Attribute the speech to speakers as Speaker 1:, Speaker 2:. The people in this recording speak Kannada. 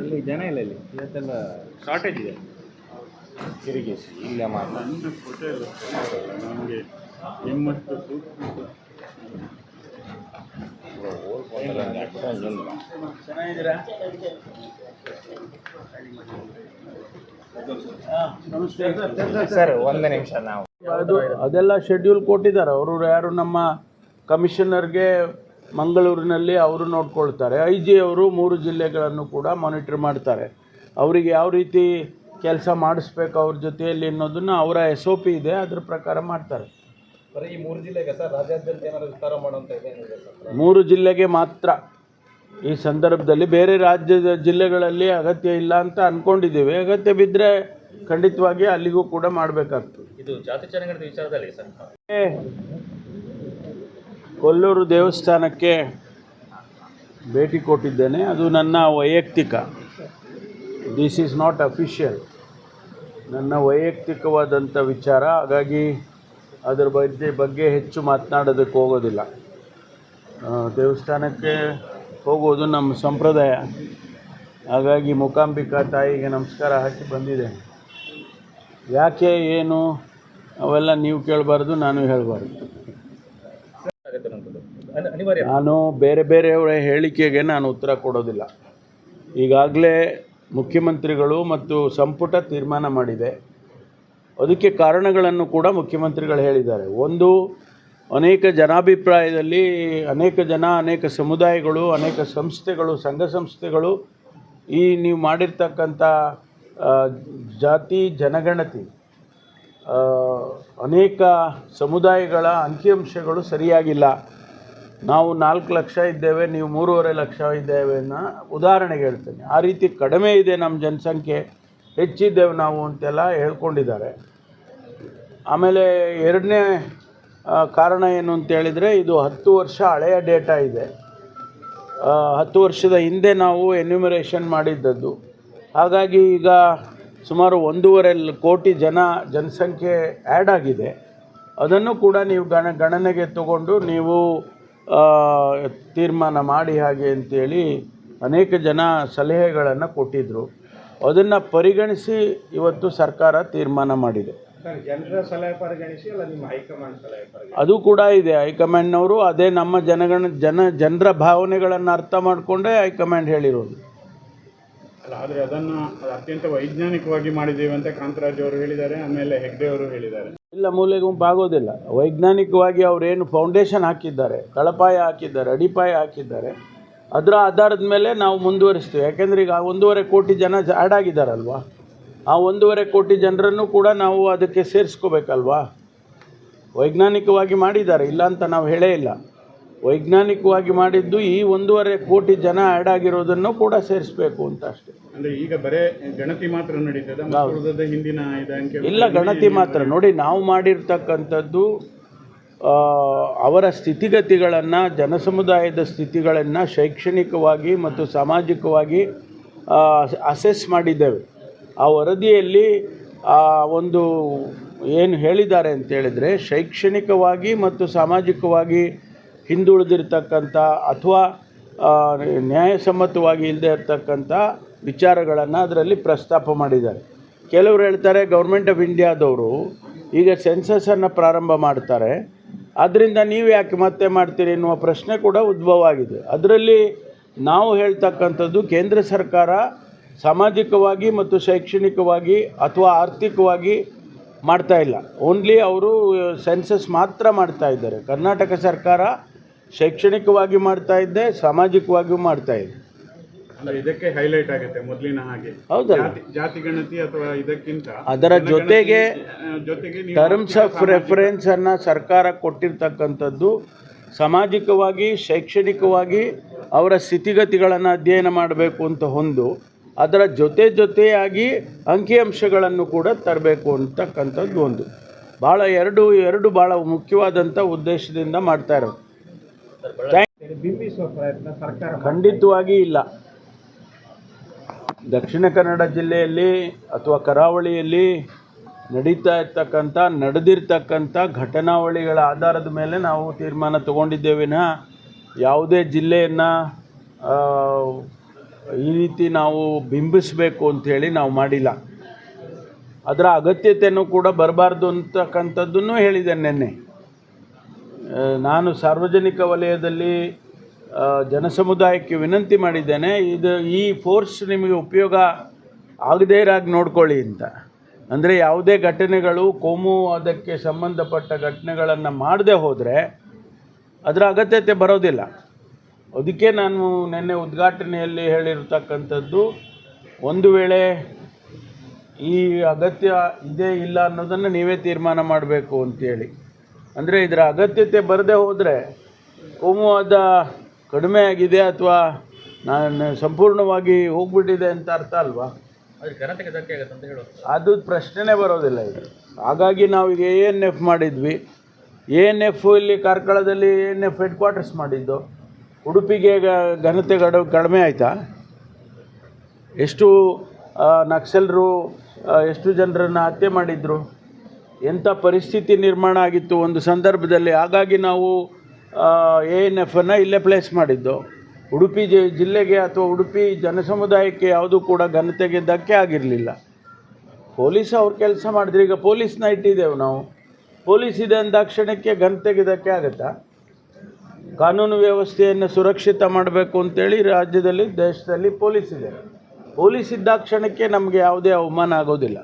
Speaker 1: ಇಲ್ಲಿ ಜನ ಇಲ್ಲ ಇಲ್ಲಿ. ಇವತ್ತೆಲ್ಲ ಶಾರ್ಟೇಜ್ ಇದೆ.
Speaker 2: ತಿರುಗಿಸಿ ಇಲ್ಲ ಮಾತ್ರ.
Speaker 3: ನಮಗೆ ನಿಮ್ಮಷ್ಟು ಸೂಕ್ಷ್ಮ
Speaker 1: ಚೆನ್ನಾಗಿದ್ದೀರಾ
Speaker 2: ಸರ್ ಒಂದು ನಿಮಿಷ ನಾವು.
Speaker 4: ಅದು ಅದೆಲ್ಲ ಶೆಡ್ಯೂಲ್ ಕೊಟ್ಟಿದ್ದಾರೆ. ಅವರು ಯಾರು ನಮ್ಮ ಕಮಿಷನರ್ಗೆ ಮಂಗಳೂರಿನಲ್ಲಿ ಅವರು ನೋಡ್ಕೊಳ್ತಾರೆ. ಐ ಜಿ ಅವರು ಮೂರು ಜಿಲ್ಲೆಗಳನ್ನು ಕೂಡ ಮಾನಿಟ್ರ್ ಮಾಡ್ತಾರೆ. ಅವರಿಗೆ ಯಾವ ರೀತಿ ಕೆಲಸ ಮಾಡಿಸ್ಬೇಕು ಅವ್ರ ಜೊತೆಯಲ್ಲಿ ಅನ್ನೋದನ್ನು ಅವರ ಎಸ್ ಒ ಪಿ ಇದೆ ಅದ್ರ ಪ್ರಕಾರ ಮಾಡ್ತಾರೆ.
Speaker 1: ಈ ಮೂರು ಜಿಲ್ಲೆಗೆ ಸರ್ ರಾಜ್ಯಾದ್ಯಂತ ಏನಾದ್ರು ವಿಸ್ತಾರ ಮಾಡುವಂಥ ಇದೆ
Speaker 4: ಮೂರು ಜಿಲ್ಲೆಗೆ ಮಾತ್ರ. ಈ ಸಂದರ್ಭದಲ್ಲಿ ಬೇರೆ ರಾಜ್ಯದ ಜಿಲ್ಲೆಗಳಲ್ಲಿ ಅಗತ್ಯ ಇಲ್ಲ ಅಂತ ಅಂದ್ಕೊಂಡಿದ್ದೀವಿ ಅಗತ್ಯ ಬಿದ್ದರೆ ಖಂಡಿತವಾಗಿ ಅಲ್ಲಿಗೂ ಕೂಡ ಮಾಡಬೇಕಾಗ್ತದೆ.
Speaker 1: ಇದು ಜಾತಿ ಜನಗಣತಿ ವಿಚಾರದಲ್ಲಿ ಸರ್.
Speaker 4: ಕೊಲ್ಲೂರು ದೇವಸ್ಥಾನಕ್ಕೆ ಭೇಟಿ ಕೊಟ್ಟಿದ್ದೇನೆ. ಅದು ನನ್ನ ವೈಯಕ್ತಿಕ. ದಿಸ್ ಈಸ್ ನಾಟ್ ಅಫಿಷಿಯಲ್ ನನ್ನ ವೈಯಕ್ತಿಕವಾದಂಥ ವಿಚಾರ. ಹಾಗಾಗಿ ಅದರ ಬಗ್ಗೆ ಬಗ್ಗೆ ಹೆಚ್ಚು ಮಾತನಾಡೋದಕ್ಕೆ ಹೋಗೋದಿಲ್ಲ. ದೇವಸ್ಥಾನಕ್ಕೆ ಹೋಗೋದು ನಮ್ಮ ಸಂಪ್ರದಾಯ. ಹಾಗಾಗಿ ಮೂಕಾಂಬಿಕಾ ತಾಯಿಗೆ ನಮಸ್ಕಾರ ಹಾಕಿ ಬಂದಿದೆ ಯಾಕೆ, ಏನು, ಅವೆಲ್ಲ ನೀವು ಕೇಳಬಾರ್ದು, ನಾನು ಹೇಳಬಾರ್ದು. ನಾನು ಬೇರೆ ಬೇರೆಯವರ ಹೇಳಿಕೆಗೆ ನಾನು ಉತ್ತರ ಕೊಡೋದಿಲ್ಲ. ಈಗಾಗಲೇ ಮುಖ್ಯಮಂತ್ರಿಗಳು ಮತ್ತು ಸಂಪುಟ ತೀರ್ಮಾನ ಮಾಡಿದೆ. ಅದಕ್ಕೆ ಕಾರಣಗಳನ್ನು ಕೂಡ ಮುಖ್ಯಮಂತ್ರಿಗಳು ಹೇಳಿದ್ದಾರೆ. ಒಂದು, ಅನೇಕ ಜನಾಭಿಪ್ರಾಯದಲ್ಲಿ ಅನೇಕ ಜನ, ಅನೇಕ ಸಮುದಾಯಗಳು, ಅನೇಕ ಸಂಸ್ಥೆಗಳು, ಸಂಘ ಸಂಸ್ಥೆಗಳು ಈ ನೀವು ಮಾಡಿರ್ತಕ್ಕಂಥ ಜಾತಿ, ಜನಗಣತಿ ಅನೇಕ ಸಮುದಾಯಗಳ ಅಂಕಿಅಂಶಗಳು ಸರಿಯಾಗಿಲ್ಲ. ನಾವು ನಾಲ್ಕು ಲಕ್ಷ ಇದ್ದೇವೆ, ನೀವು ಮೂರುವರೆ ಲಕ್ಷ ಇದ್ದೇವೆ ಅನ್ನೋ ಉದಾಹರಣೆಗೆ ಹೇಳ್ತೇನೆ. ಆ ರೀತಿ ಕಡಿಮೆ ಇದೆ ನಮ್ಮ ಜನಸಂಖ್ಯೆ, ಹೆಚ್ಚಿದ್ದೇವೆ ನಾವು ಅಂತೆಲ್ಲ ಹೇಳ್ಕೊಂಡಿದ್ದಾರೆ. ಆಮೇಲೆ ಎರಡನೇ ಕಾರಣ ಏನು ಅಂತೇಳಿದರೆ ಇದು ಹತ್ತು ವರ್ಷ ಹಳೆಯ ಡೇಟಾ ಇದೆ. ಹತ್ತು ವರ್ಷದ ಹಿಂದೆ ನಾವು ಎನ್ಯುಮರೇಷನ್ ಮಾಡಿದ್ದದ್ದು. ಹಾಗಾಗಿ ಈಗ ಸುಮಾರು ಒಂದೂವರೆ ಕೋಟಿ ಜನ ಜನಸಂಖ್ಯೆ ಆ್ಯಡ್ ಆಗಿದೆ. ಅದನ್ನು ಕೂಡ ನೀವು ಗಣ, ಗಣನೆಗೆ ತಗೊಂಡು ನೀವು ತೀರ್ಮಾನ ಮಾಡಿ ಹಾಗೆ ಅಂತೇಳಿ ಅನೇಕ ಜನ ಸಲಹೆಗಳನ್ನು ಕೊಟ್ಟಿದ್ದರು ಅದನ್ನು ಪರಿಗಣಿಸಿ ಇವತ್ತು ಸರ್ಕಾರ ತೀರ್ಮಾನ ಮಾಡಿದೆ.
Speaker 1: ಜನರ ಸಲಹೆ ಪರಿಗಣಿಸಿ ಅಲ್ಲ ನಿಮ್ಮ ಹೈಕಮಾಂಡ್ ಸಲಹೆ
Speaker 4: ಅದು ಕೂಡ ಇದೆ. ಹೈಕಮಾಂಡ್ನವರು ಅದೇ ನಮ್ಮ ಜನಗಣ ಜನ ಜನರ ಭಾವನೆಗಳನ್ನು ಅರ್ಥ ಮಾಡಿಕೊಂಡೇ ಹೈಕಮಾಂಡ್ ಹೇಳಿರೋದು.
Speaker 3: ಅಲ್ಲ, ಆದರೆ ಅದನ್ನು ಅತ್ಯಂತ ವೈಜ್ಞಾನಿಕವಾಗಿ ಮಾಡಿದ್ದೇವೆ ಅಂತ ಕಾಂತರಾಜ್ ಅವರು ಹೇಳಿದ್ದಾರೆ, ಆಮೇಲೆ ಹೆಗ್ಡೆ ಅವರು ಹೇಳಿದ್ದಾರೆ.
Speaker 4: ಇಲ್ಲ ಮೂಲೆ ಗುಂಪು ಆಗೋದಿಲ್ಲ. ವೈಜ್ಞಾನಿಕವಾಗಿ ಅವರೇನು ಫೌಂಡೇಶನ್ ಹಾಕಿದ್ದಾರೆ, ಕಳಪಾಯ ಹಾಕಿದ್ದಾರೆ, ಅಡಿಪಾಯ ಹಾಕಿದ್ದಾರೆ, ಅದರ ಆಧಾರದ ಮೇಲೆ ನಾವು ಮುಂದುವರಿಸ್ತೀವಿ. ಯಾಕೆಂದರೆ ಈಗ ಒಂದೂವರೆ ಕೋಟಿ ಜನ ಆ್ಯಡ್ ಆಗಿದ್ದಾರಲ್ವಾ? ಆ ಒಂದೂವರೆ ಕೋಟಿ ಜನರನ್ನು ಕೂಡ ನಾವು ಅದಕ್ಕೆ ಸೇರಿಸ್ಕೋಬೇಕಲ್ವಾ? ವೈಜ್ಞಾನಿಕವಾಗಿ ಮಾಡಿದ್ದಾರೆ, ಇಲ್ಲ ಅಂತ ನಾವು ಹೇಳೇ ಇಲ್ಲ. ವೈಜ್ಞಾನಿಕವಾಗಿ ಮಾಡಿದ್ದು ಈ ಒಂದೂವರೆ ಕೋಟಿ ಜನ ಆ್ಯಡ್ ಆಗಿರೋದನ್ನು ಕೂಡ ಸೇರಿಸಬೇಕು ಅಂತ ಅಷ್ಟೇ.
Speaker 3: ಅಂದರೆ ಈಗ ಬರೇ ಗಣತಿ ಮಾತ್ರ ನಡೀತದೆ ಹಿಂದಿನ
Speaker 4: ಇಲ್ಲ ಗಣತಿ ಮಾತ್ರ. ನೋಡಿ ನಾವು ಮಾಡಿರ್ತಕ್ಕಂಥದ್ದು ಅವರ ಸ್ಥಿತಿಗತಿಗಳನ್ನು ಜನಸಮುದಾಯದ ಸ್ಥಿತಿಗಳನ್ನು ಶೈಕ್ಷಣಿಕವಾಗಿ ಮತ್ತು ಸಾಮಾಜಿಕವಾಗಿ ಅಸೆಸ್ ಮಾಡಿದ್ದೇವೆ. ಆ ವರದಿಯಲ್ಲಿ ಆ ಒಂದು ಏನು ಹೇಳಿದ್ದಾರೆ ಅಂತೇಳಿದರೆ ಶೈಕ್ಷಣಿಕವಾಗಿ ಮತ್ತು ಸಾಮಾಜಿಕವಾಗಿ ಹಿಂದುಳಿದಿರ್ತಕ್ಕಂಥ ಅಥವಾ ನ್ಯಾಯಸಮ್ಮತವಾಗಿ ಇಲ್ಲದೆ ಇರತಕ್ಕಂಥ ವಿಚಾರಗಳನ್ನು ಅದರಲ್ಲಿ ಪ್ರಸ್ತಾಪ ಮಾಡಿದ್ದಾರೆ. ಕೆಲವರು ಹೇಳ್ತಾರೆ ಗೌರ್ಮೆಂಟ್ ಆಫ್ ಇಂಡಿಯಾದವರು ಈಗ ಸೆನ್ಸಸ್ಸನ್ನು ಪ್ರಾರಂಭ ಮಾಡ್ತಾರೆ. ಅದರಿಂದ ನೀವು ಯಾಕೆ ಮತ್ತೆ ಮಾಡ್ತೀರಿ ಎನ್ನುವ ಪ್ರಶ್ನೆ ಕೂಡ ಉದ್ಭವ ಆಗಿದೆ. ಅದರಲ್ಲಿ ನಾವು ಹೇಳ್ತಕ್ಕಂಥದ್ದು ಕೇಂದ್ರ ಸರ್ಕಾರ ಸಾಮಾಜಿಕವಾಗಿ ಮತ್ತು ಶೈಕ್ಷಣಿಕವಾಗಿ ಅಥವಾ ಆರ್ಥಿಕವಾಗಿ ಮಾಡ್ತಾ ಇಲ್ಲ. ಓನ್ಲಿ ಅವರು ಸೆನ್ಸಸ್ ಮಾತ್ರ ಮಾಡ್ತಾ ಇದ್ದಾರೆ. ಕರ್ನಾಟಕ ಸರ್ಕಾರ ಶೈಕ್ಷಣಿಕವಾಗಿ ಮಾಡ್ತಾ ಇದ್ದೆ ಸಾಮಾಜಿಕವಾಗಿಯೂ ಮಾಡ್ತಾ ಇದ್ದೆ.
Speaker 3: ಅಂದ್ರೆ ಇದಕ್ಕೆ ಹೈಲೈಟ್ ಆಗುತ್ತೆ ಮೊದಲಿನ ಹಾಗೆ.
Speaker 4: ಹೌದಲ್ಲ?
Speaker 3: ಜಾತಿ ಗಣತಿ ಅಥವಾ ಇದಕ್ಕಿಂತ
Speaker 4: ಅದರ ಜೊತೆಗೆ ಟರ್ಮ್ಸ್ ಆಫ್ ರೆಫರೆನ್ಸನ್ನು ಸರ್ಕಾರ ಕೊಟ್ಟಿರ್ತಕ್ಕಂಥದ್ದು ಸಾಮಾಜಿಕವಾಗಿ ಶೈಕ್ಷಣಿಕವಾಗಿ ಅವರ ಸ್ಥಿತಿಗತಿಗಳನ್ನು ಅಧ್ಯಯನ ಮಾಡಬೇಕು ಅಂತ ಒಂದು ಅದರ ಜೊತೆ ಜೊತೆಯಾಗಿ ಅಂಕಿಅಂಶಗಳನ್ನು ಕೂಡ ತರಬೇಕು ಅಂತಕ್ಕಂಥದ್ದು ಒಂದು. ಭಾಳ ಎರಡು ಎರಡು ಭಾಳ ಮುಖ್ಯವಾದಂಥ ಉದ್ದೇಶದಿಂದ ಮಾಡ್ತಾ ಇರೋದು.
Speaker 1: ಬಿಂಬಿಸುವ ಪ್ರಯತ್ನ ಸರ್ಕಾರ
Speaker 4: ಖಂಡಿತವಾಗಿ ಇಲ್ಲ. ದಕ್ಷಿಣ ಕನ್ನಡ ಜಿಲ್ಲೆಯಲ್ಲಿ ಅಥವಾ ಕರಾವಳಿಯಲ್ಲಿ ನಡೀತಾ ಇರ್ತಕ್ಕಂಥ, ನಡೆದಿರ್ತಕ್ಕಂಥ ಘಟನಾವಳಿಗಳ ಆಧಾರದ ಮೇಲೆ ನಾವು ತೀರ್ಮಾನ ತಗೊಂಡಿದ್ದೇವೆ. ವಿನಃ ಯಾವುದೇ ಜಿಲ್ಲೆಯನ್ನು ಈ ರೀತಿ ನಾವು ಬಿಂಬಿಸಬೇಕು ಅಂಥೇಳಿ ನಾವು ಮಾಡಿಲ್ಲ. ಅದರ ಅಗತ್ಯತೆಯೂ ಕೂಡ ಬರಬಾರ್ದು ಅಂತಕ್ಕಂಥದ್ದನ್ನು ಹೇಳಿದೆ ನಿನ್ನೆ. ನಾನು ಸಾರ್ವಜನಿಕ ವಲಯದಲ್ಲಿ ಜನಸಮುದಾಯಕ್ಕೆ ವಿನಂತಿ ಮಾಡಿದ್ದೇನೆ, ಇದು ಈ ಫೋರ್ಸ್ ನಿಮಗೆ ಉಪಯೋಗ ಆಗದೇ ಇರಾಗಿ ನೋಡ್ಕೊಳ್ಳಿ ಅಂತ. ಅಂದರೆ ಯಾವುದೇ ಘಟನೆಗಳು, ಕೋಮು ಅದಕ್ಕೆ ಸಂಬಂಧಪಟ್ಟ ಘಟನೆಗಳನ್ನು ಮಾಡದೆ ಹೋದರೆ ಅದರ ಅಗತ್ಯತೆ ಬರೋದಿಲ್ಲ. ಅದಕ್ಕೆ ನಾನು ನಿನ್ನೆ ಉದ್ಘಾಟನೆಯಲ್ಲಿ ಹೇಳಿರ್ತಕ್ಕಂಥದ್ದು, ಒಂದು ವೇಳೆ ಈ ಅಗತ್ಯ ಇದೆ ಇಲ್ಲ ಅನ್ನೋದನ್ನು ನೀವೇ ತೀರ್ಮಾನ ಮಾಡಬೇಕು ಅಂತೇಳಿ. ಅಂದರೆ ಇದರ ಅಗತ್ಯತೆ ಬರದೇ ಹೋದರೆ ಕೋಮುವಾದ ಕಡಿಮೆ ಆಗಿದೆ ಅಥವಾ ನಾನು ಸಂಪೂರ್ಣವಾಗಿ ಹೋಗ್ಬಿಟ್ಟಿದೆ ಅಂತ ಅರ್ಥ ಅಲ್ವಾ? ಅದು ಪ್ರಶ್ನೆನೇ ಬರೋದಿಲ್ಲ ಇದು. ಹಾಗಾಗಿ ನಾವು ಈಗ ಎ ಎನ್ ಎಫ್ ಮಾಡಿದ್ವಿ. ಎ ಎನ್ ಎಫ್ ಇಲ್ಲಿ ಕಾರ್ಕಳದಲ್ಲಿ A N F headquarters ಮಾಡಿದ್ದು. ಉಡುಪಿಗೆ ಘನತೆ ಗಡ ಕಡಿಮೆ ಆಯಿತಾ? ಎಷ್ಟು ನಕ್ಸಲರು ಎಷ್ಟು ಜನರನ್ನು ಹತ್ಯೆ ಮಾಡಿದರು? ಎಂಥ ಪರಿಸ್ಥಿತಿ ನಿರ್ಮಾಣ ಆಗಿತ್ತು ಒಂದು ಸಂದರ್ಭದಲ್ಲಿ. ಹಾಗಾಗಿ ನಾವು ಎ ಎನ್ ಎಫನ್ನು ಇಲ್ಲೇ ಪ್ಲೇಸ್ ಮಾಡಿದ್ದು. ಉಡುಪಿ ಜಿ, ಜಿಲ್ಲೆಗೆ ಅಥವಾ ಉಡುಪಿ ಜನಸಮುದಾಯಕ್ಕೆ ಯಾವುದೂ ಕೂಡ ಘನತೆಗೆ ಧಕ್ಕೆ ಆಗಿರಲಿಲ್ಲ. ಪೊಲೀಸ್ ಅವ್ರು ಕೆಲಸ ಮಾಡಿದ್ರೆ. ಈಗ ಪೊಲೀಸ್ನ ಇಟ್ಟಿದ್ದೇವೆ ನಾವು. ಪೊಲೀಸ್ ಇದೆ ಅಂದಾಕ್ಷಣಕ್ಕೆ ಘನತೆಗೆ ಧಕ್ಕೆ ಆಗುತ್ತಾ? ಕಾನೂನು ವ್ಯವಸ್ಥೆಯನ್ನು ಸುರಕ್ಷಿತ ಮಾಡಬೇಕು ಅಂತೇಳಿ ರಾಜ್ಯದಲ್ಲಿ, ದೇಶದಲ್ಲಿ ಪೊಲೀಸ್ ಇದೆ. ಪೊಲೀಸ್ ಇದ್ದಾಕ್ಷಣಕ್ಕೆ ನಮಗೆ ಯಾವುದೇ ಅವಮಾನ ಆಗೋದಿಲ್ಲ.